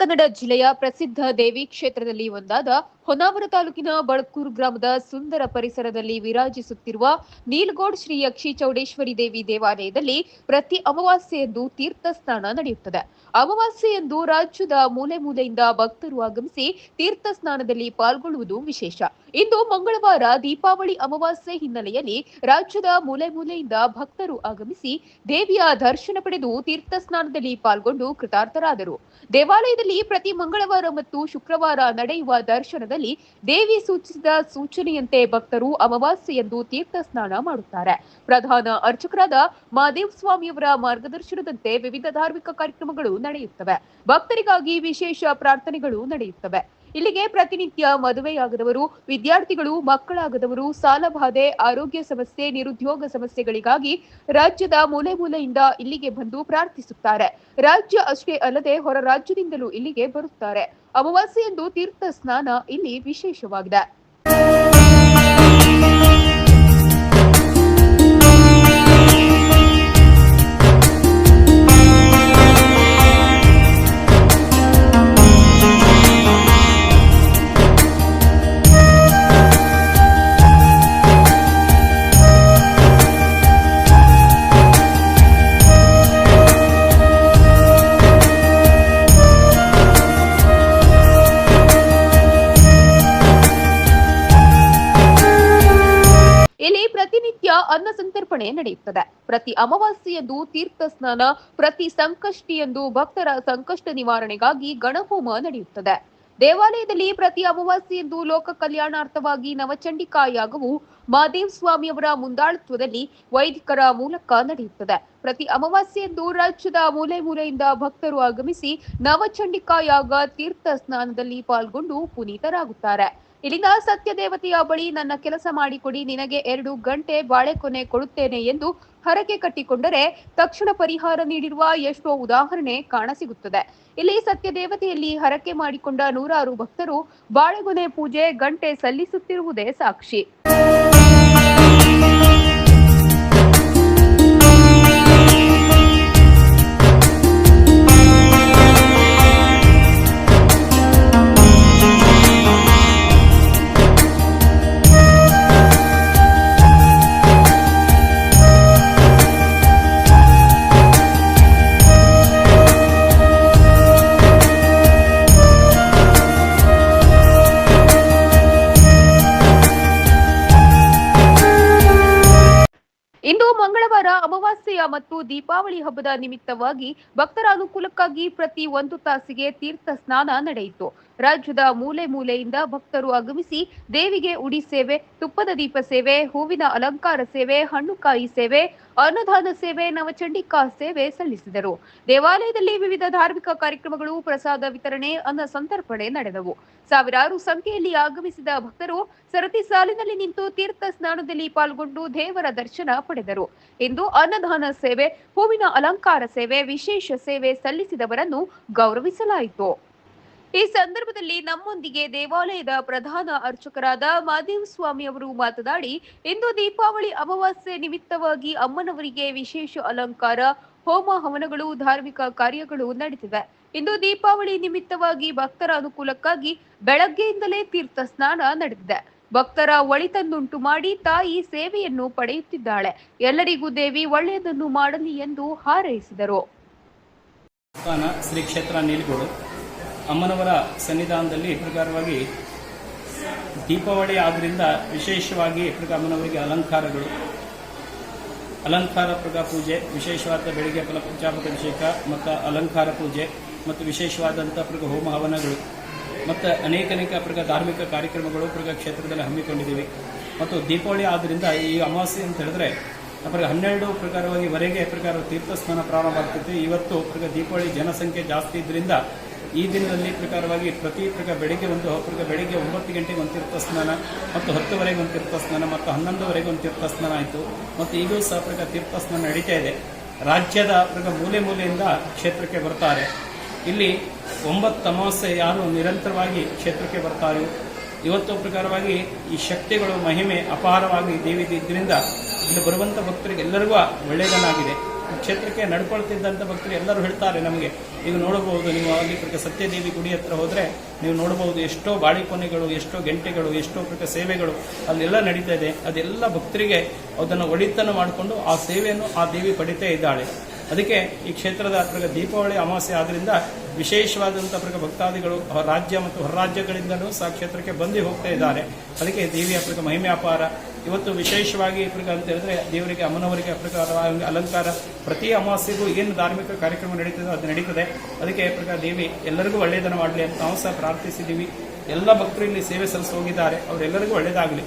ಕನ್ನಡ ಜಿಲ್ಲೆಯ ಪ್ರಸಿದ್ಧ ದೇವಿ ಕ್ಷೇತ್ರದಲ್ಲಿ ಒಂದಾದ ಹೊನ್ನಾವರ ತಾಲೂಕಿನ ಬಳಕೂರು ಗ್ರಾಮದ ಸುಂದರ ಪರಿಸರದಲ್ಲಿ ವಿರಾಜಿಸುತ್ತಿರುವ ನೀಲ್ಗೋಡ್ ಶ್ರೀ ಯಕ್ಷಿ ಚೌಡೇಶ್ವರಿ ದೇವಿ ದೇವಾಲಯದಲ್ಲಿ ಪ್ರತಿ ಅಮಾವಾಸ್ಯೆಯಂದು ತೀರ್ಥ ಸ್ನಾನ ನಡೆಯುತ್ತದೆ. ಅಮಾವಾಸ್ಯೆಯಂದು ರಾಜ್ಯದ ಮೂಲೆ ಮೂಲೆಯಿಂದ ಭಕ್ತರು ಆಗಮಿಸಿ ತೀರ್ಥ ಸ್ನಾನದಲ್ಲಿ ಪಾಲ್ಗೊಳ್ಳುವುದು ವಿಶೇಷ. ಇಂದು ಮಂಗಳವಾರ ದೀಪಾವಳಿ ಅಮಾವಾಸ್ಯೆ ಹಿನ್ನೆಲೆಯಲ್ಲಿ ರಾಜ್ಯದ ಮೂಲೆ ಮೂಲೆಯಿಂದ ಭಕ್ತರು ಆಗಮಿಸಿ ದೇವಿಯ ದರ್ಶನ ಪಡೆದು ತೀರ್ಥ ಸ್ನಾನದಲ್ಲಿ ಪಾಲ್ಗೊಂಡು ಕೃತಾರ್ಥರಾದರು. ದೇವಾಲಯದಲ್ಲಿ ಪ್ರತಿ ಮಂಗಳವಾರ ಮತ್ತು ಶುಕ್ರವಾರ ನಡೆಯುವ ದರ್ಶನದಲ್ಲಿ ದೇವಿ ಸೂಚಿಸಿದ ಸೂಚನೆಯಂತೆ ಭಕ್ತರು ಅಮಾವಾಸ್ಯೆಯಂದು ತೀರ್ಥ ಸ್ನಾನ ಮಾಡುತ್ತಾರೆ. ಪ್ರಧಾನ ಅರ್ಚಕರಾದ ಮಹಾದೇವ್ ಸ್ವಾಮಿಯವರ ಮಾರ್ಗದರ್ಶನದಂತೆ ವಿವಿಧ ಧಾರ್ಮಿಕ ಕಾರ್ಯಕ್ರಮಗಳು ನಡೆಯುತ್ತವೆ. ಭಕ್ತರಿಗಾಗಿ ವಿಶೇಷ ಪ್ರಾರ್ಥನೆಗಳು ನಡೆಯುತ್ತವೆ. ಇಲ್ಲಿಗೆ ಪ್ರತಿನಿತ್ಯ ಮದುವೆಯಾಗದವರು, ವಿದ್ಯಾರ್ಥಿಗಳು, ಮಕ್ಕಳಾಗದವರು ಸಾಲಬಾಧೆ ಆರೋಗ್ಯ ಸಮಸ್ಯೆ, ನಿರುದ್ಯೋಗ ಸಮಸ್ಯೆಗಳಿಗಾಗಿ ರಾಜ್ಯದ ಮೂಲೆ ಮೂಲೆಯಿಂದ ಇಲ್ಲಿಗೆ ಬಂದು ಪ್ರಾರ್ಥಿಸುತ್ತಾರೆ. ರಾಜ್ಯ ಅಷ್ಟೇ ಅಲ್ಲದೆ ಹೊರ ರಾಜ್ಯದಿಂದಲೂ ಇಲ್ಲಿಗೆ ಬರುತ್ತಾರೆ. ಅಮಾವಾಸ್ಯೆಯಂದು ತೀರ್ಥ ಸ್ನಾನ ಇಲ್ಲಿ ವಿಶೇಷವಾಗಿದೆ. ಸಂತರ್ಪಣೆ ನಡೆಯುತ್ತದೆ. ಪ್ರತಿ ಅಮಾವಾಸ್ಯೆಯಂದು ತೀರ್ಥ ಸ್ನಾನ, ಪ್ರತಿ ಸಂಕಷ್ಟಿಯಂದು ಭಕ್ತರ ಸಂಕಷ್ಟ ನಿವಾರಣೆಗಾಗಿ ಗಣಹೋಮ ನಡೆಯುತ್ತದೆ. ದೇವಾಲಯದಲ್ಲಿ ಪ್ರತಿ ಅಮಾವಾಸ್ಯೆಯಂದು ಲೋಕ ಕಲ್ಯಾಣಾರ್ಥವಾಗಿ ನವಚಂಡಿಕಾ ಯಾಗವು ಮಹಾದೇವ್ ಸ್ವಾಮಿಯವರ ಮುಂದಾಳತ್ವದಲ್ಲಿ ವೈದಿಕರ ಮೂಲಕ ನಡೆಯುತ್ತದೆ. ಪ್ರತಿ ಅಮಾವಾಸ್ಯೆಯಂದು ರಾಜ್ಯದ ಮೂಲೆ ಮೂಲೆಯಿಂದ ಭಕ್ತರು ಆಗಮಿಸಿ ನವಚಂಡಿಕಾ ಯಾಗ ತೀರ್ಥ ಸ್ನಾನದಲ್ಲಿ ಪಾಲ್ಗೊಂಡು ಪುನೀತರಾಗುತ್ತಾರೆ. ಇಲ್ಲಿನ ಸತ್ಯದೇವತೆಯ ಬಳಿ ನನ್ನ ಕೆಲಸ ಮಾಡಿಕೊಡಿ, ನಿನಗೆ ಎರಡು ಗಂಟೆ ಬಾಳೆಕೊನೆ ಕೊಡುತ್ತೇನೆ ಎಂದು ಹರಕೆ ಕಟ್ಟಿಕೊಂಡರೆ ತಕ್ಷಣ ಪರಿಹಾರ ನೀಡಿರುವ ಎಷ್ಟೋ ಉದಾಹರಣೆ ಕಾಣಸಿಗುತ್ತದೆ. ಇಲ್ಲಿ ಸತ್ಯದೇವತೆಯಲ್ಲಿ ಹರಕೆ ಮಾಡಿಕೊಂಡ ನೂರಾರು ಭಕ್ತರು ಬಾಳೆಗೊನೆ ಪೂಜೆ ಗಂಟೆ ಸಲ್ಲಿಸುತ್ತಿರುವುದೇ ಸಾಕ್ಷಿ. ಮಂಗಳವಾರ ಅಮಾವಾಸ್ಯೆಯ ಮತ್ತು ದೀಪಾವಳಿ ಹಬ್ಬದ ನಿಮಿತ್ತವಾಗಿ ಭಕ್ತರ ಅನುಕೂಲಕ್ಕಾಗಿ ಪ್ರತಿ ಒಂದು ತಾಸಿಗೆ ತೀರ್ಥ ಸ್ನಾನ ನಡೆಯಿತು. ರಾಜ್ಯದ ಮೂಲೆ ಮೂಲೆಯಿಂದ ಭಕ್ತರು ಆಗಮಿಸಿ ದೇವಿಗೆ ಉಡಿ ಸೇವೆ, ತುಪ್ಪದ ದೀಪ ಸೇವೆ, ಹೂವಿನ ಅಲಂಕಾರ ಸೇವೆ ಹಣ್ಣುಕಾಯಿ ಸೇವೆ ಅನ್ನದಾನ ಸೇವೆ, ನವಚಂಡಿಕಾ ಸೇವೆ ಸಲ್ಲಿಸಿದರು. ದೇವಾಲಯದಲ್ಲಿ ವಿವಿಧ ಧಾರ್ಮಿಕ ಕಾರ್ಯಕ್ರಮಗಳು, ಪ್ರಸಾದ ವಿತರಣೆ, ಅನ್ನ ಸಂತರ್ಪಣೆ ನಡೆದವು. ಸಾವಿರಾರು ಸಂಖ್ಯೆಯಲ್ಲಿ ಆಗಮಿಸಿದ ಭಕ್ತರು ಸರತಿ ಸಾಲಿನಲ್ಲಿ ನಿಂತು ತೀರ್ಥ ಸ್ನಾನದಲ್ಲಿ ಪಾಲ್ಗೊಂಡು ದೇವರ ದರ್ಶನ ಪಡೆದರು. ಇಂದು ಅನ್ನದಾನ ಸೇವೆ, ಹೂವಿನ ಅಲಂಕಾರ ಸೇವೆ, ವಿಶೇಷ ಸೇವೆ ಸಲ್ಲಿಸಿದವರನ್ನು ಗೌರವಿಸಲಾಯಿತು. ಈ ಸಂದರ್ಭದಲ್ಲಿ ನಮ್ಮೊಂದಿಗೆ ದೇವಾಲಯದ ಪ್ರಧಾನ ಅರ್ಚಕರಾದ ಮಾದೇವ ಸ್ವಾಮಿ ಅವರು ಮಾತನಾಡಿ, ಇಂದು ದೀಪಾವಳಿ ಅಮಾವಾಸ್ಯೆ ನಿಮಿತ್ತವಾಗಿ ಅಮ್ಮನವರಿಗೆ ವಿಶೇಷ ಅಲಂಕಾರ, ಹೋಮ ಹವನಗಳು, ಧಾರ್ಮಿಕ ಕಾರ್ಯಗಳು ನಡೆದಿವೆ ಇಂದು ದೀಪಾವಳಿ ನಿಮಿತ್ತವಾಗಿ ಭಕ್ತರ ಅನುಕೂಲಕ್ಕಾಗಿ ಬೆಳಗ್ಗೆಯಿಂದಲೇ ತೀರ್ಥ ಸ್ನಾನ ನಡೆದಿದೆ. ಭಕ್ತರ ಒಳಿತನ್ನುಂಟು ಮಾಡಿ ತಾಯಿ ಸೇವೆಯನ್ನು ಪಡೆಯುತ್ತಿದ್ದಾಳೆ. ಎಲ್ಲರಿಗೂ ದೇವಿ ಒಳ್ಳೆಯದನ್ನು ಮಾಡಲಿ ಎಂದು ಹಾರೈಸಿದರು. ಶ್ರೀ ಕ್ಷೇತ್ರ ಅಮ್ಮನವರ ಸನ್ನಿಧಾನದಲ್ಲಿ ಪ್ರಕಾರವಾಗಿ ದೀಪಾವಳಿ ಆದ್ದರಿಂದ ವಿಶೇಷವಾಗಿ ಪ್ರಕಾರ ಅಮ್ಮನವರಿಗೆ ಅಲಂಕಾರಗಳು. ಅಲಂಕಾರ ಪ್ರಕಾರ ಪೂಜೆ, ವಿಶೇಷವಾದ ಬೆಳಿಗ್ಗೆ ಫಲ ಪಂಚಾಮೃತಾಭಿಷೇಕ ಮತ್ತು ಅಲಂಕಾರ ಪೂಜೆ, ಮತ್ತು ವಿಶೇಷವಾದಂಥ ಪ್ರಗ ಹೋಮ ಹವನಗಳು, ಮತ್ತು ಅನೇಕ ಅನೇಕ ಪ್ರಗ ಧಾರ್ಮಿಕ ಕಾರ್ಯಕ್ರಮಗಳು ಪ್ರಗ ಕ್ಷೇತ್ರದಲ್ಲಿ ಹಮ್ಮಿಕೊಂಡಿದ್ದೀವಿ. ಮತ್ತು ದೀಪಾವಳಿ ಆದ್ದರಿಂದ ಈ ಅಮಾವಾಸ್ಯೆ ಅಂತ ಹೇಳಿದ್ರೆ ಪ್ರಗ ಹನ್ನೆರಡು ಪ್ರಕಾರವಾಗಿ ವರೆಗೆ ಪ್ರಕಾರ ತೀರ್ಥ ಸ್ನಾನ ಪ್ರಾರಂಭ ಆಗ್ತೈತೆ ಇವತ್ತು ಪ್ರಕಾರ ದೀಪಾವಳಿ ಜನಸಂಖ್ಯೆ ಜಾಸ್ತಿ ಇದ್ರಿಂದ ಈ ದಿನದಲ್ಲಿ ಪ್ರಕಾರವಾಗಿ ಪ್ರತಿ ಪ್ರಕಾರ ಬೆಳಿಗ್ಗೆ ಒಂದು, ಪ್ರಕಾರ ಬೆಳಿಗ್ಗೆ ಒಂಬತ್ತು ಗಂಟೆಗೆ ಒಂದು ತೀರ್ಥ ಸ್ನಾನ ಮತ್ತು ಹತ್ತುವರೆಗೆ ಒಂದು ತೀರ್ಥ ಸ್ನಾನ ಮತ್ತು ಹನ್ನೊಂದುವರೆಗೆ ಒಂದು ತೀರ್ಥ ಸ್ನಾನ ಆಯಿತು. ಮತ್ತು ಈಗಲೂ ಸಹ ಪ್ರಕಾರ ತೀರ್ಥ ಸ್ನಾನ ನಡೀತಾ ಇದೆ. ರಾಜ್ಯದ ಪ್ರಕಾರ ಮೂಲೆ ಮೂಲೆಯಿಂದ ಕ್ಷೇತ್ರಕ್ಕೆ ಬರ್ತಾರೆ. ಇಲ್ಲಿ ಒಂಬತ್ತು ಅಮಾವಾಸ್ಯೆ ಯಾರು ನಿರಂತರವಾಗಿ ಕ್ಷೇತ್ರಕ್ಕೆ ಬರ್ತಾರೆ? ಇವತ್ತು ಪ್ರಕಾರವಾಗಿ ಈ ಶಕ್ತಿಗಳು ಮಹಿಮೆ ಅಪಾರವಾಗಿ ದೇವಿ ಇದ್ದರಿಂದ ಇಲ್ಲಿ ಬರುವಂಥ ಭಕ್ತರಿಗೆ ಎಲ್ಲರಿಗೂ ಒಳ್ಳೆಯದನ್ನಾಗಿದೆ. ಕ್ಷೇತ್ರಕ್ಕೆ ನಡ್ಕೊಳ್ತಿದ್ದಂಥ ಭಕ್ತರು ಎಲ್ಲರೂ ಹೇಳ್ತಾರೆ ನಮಗೆ ಈಗ ನೋಡಬಹುದು, ನೀವು ಅಲ್ಲಿ ಪ್ರಕ ಸತ್ಯದೇವಿ ಗುಡಿ ಹತ್ರ ಹೋದರೆ ನೀವು ನೋಡಬಹುದು ಎಷ್ಟೋ ಬಾಳಿಕೊನೆಗಳು ಎಷ್ಟೋ ಗಂಟೆಗಳು, ಎಷ್ಟೋ ಪ್ರಕ ಸೇವೆಗಳು ಅಲ್ಲೆಲ್ಲ ನಡೀತಾ ಇದೆ. ಅದೆಲ್ಲ ಭಕ್ತರಿಗೆ ಅದನ್ನು ಒಳಿತನ್ನು ಮಾಡಿಕೊಂಡು ಆ ಸೇವೆಯನ್ನು ಆ ದೇವಿ ಪಡಿತೇ ಇದ್ದಾಳೆ. ಅದಕ್ಕೆ ಈ ಕ್ಷೇತ್ರದ ಪ್ರಕ ದೀಪಾವಳಿ ಅಮಾವಾಸ್ಯೆ ಆದ್ದರಿಂದ ವಿಶೇಷವಾದಂಥ ಪ್ರಕ ಭಕ್ತಾದಿಗಳು ರಾಜ್ಯ ಮತ್ತು ಹೊರರಾಜ್ಯಗಳಿಂದಲೂ ಸಹ ಕ್ಷೇತ್ರಕ್ಕೆ ಬಂದು ಹೋಗ್ತಾ ಇದ್ದಾರೆ. ಅದಕ್ಕೆ ದೇವಿಯ ಪ್ರಕ ಮಹಿಮೆ ಅಪಾರ. ಇವತ್ತು ವಿಶೇಷವಾಗಿ ಪ್ರಕ ಅಂತ ಹೇಳಿದ್ರೆ ದೇವರಿಗೆ, ಅಮ್ಮನವರಿಗೆ ಪ್ರಕಾರ ಅಲಂಕಾರ. ಪ್ರತಿ ಅಮಾವಾಸ್ಯೆಗೂ ಏನು ಧಾರ್ಮಿಕ ಕಾರ್ಯಕ್ರಮ ನಡೀತದೆ, ಅದು ನಡೀತದೆ. ಅದಕ್ಕೆ ಪ್ರಕಾರ ದೇವಿ, ಎಲ್ಲರಿಗೂ ಒಳ್ಳೆಯದನ್ನು ಮಾಡಲಿ ಅಂತ ನಾವು ಸಹ ಪ್ರಾರ್ಥಿಸಿದ್ದೀವಿ. ಎಲ್ಲ ಭಕ್ತರು ಇಲ್ಲಿ ಸೇವೆ ಸಲ್ಲಿಸಿ ಹೋಗಿದ್ದಾರೆ. ಅವರೆಲ್ಲರಿಗೂ ಒಳ್ಳೆಯದಾಗಲಿ.